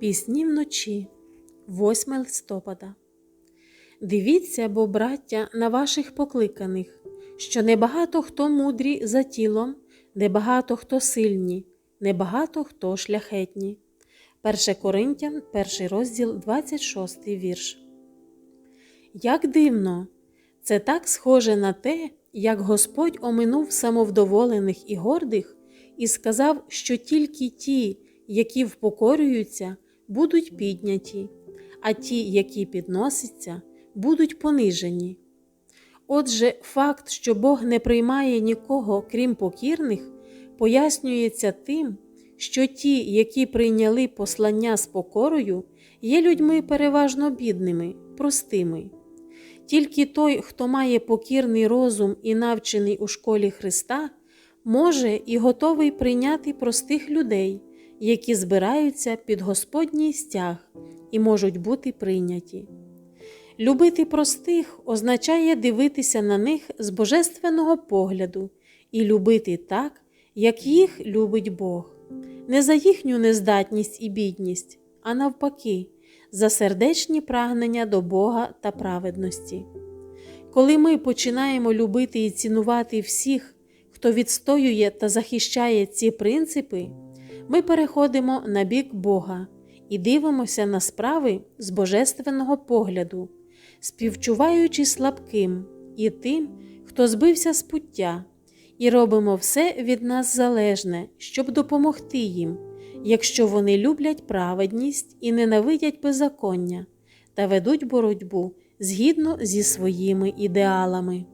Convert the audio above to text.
Пісні вночі, 8 листопада. Дивіться, бо, браття, на ваших покликаних, що небагато хто мудрі за тілом, небагато хто сильні, небагато хто шляхетні. 1 Коринтян, 1 розділ, 26 вірш. Як дивно! Це так схоже на те, як Господь оминув самовдоволених і гордих і сказав, що тільки ті, які впокорюються, будуть підняті, а ті, які підносяться, будуть понижені. Отже, факт, що Бог не приймає нікого, крім покірних, пояснюється тим, що ті, які прийняли послання з покорою, є людьми переважно бідними, простими. Тільки той, хто має покірний розум і навчений у школі Христа, може і готовий прийняти простих людей, які збираються під Господній стяг і можуть бути прийняті. Любити простих означає дивитися на них з божественного погляду і любити так, як їх любить Бог, не за їхню нездатність і бідність, а навпаки, за сердечні прагнення до Бога та праведності. Коли ми починаємо любити і цінувати всіх, хто відстоює та захищає ці принципи, ми переходимо на бік Бога і дивимося на справи з божественного погляду, співчуваючи слабким і тим, хто збився з пуття, і робимо все від нас залежне, щоб допомогти їм, якщо вони люблять праведність і ненавидять беззаконня та ведуть боротьбу згідно зі своїми ідеалами.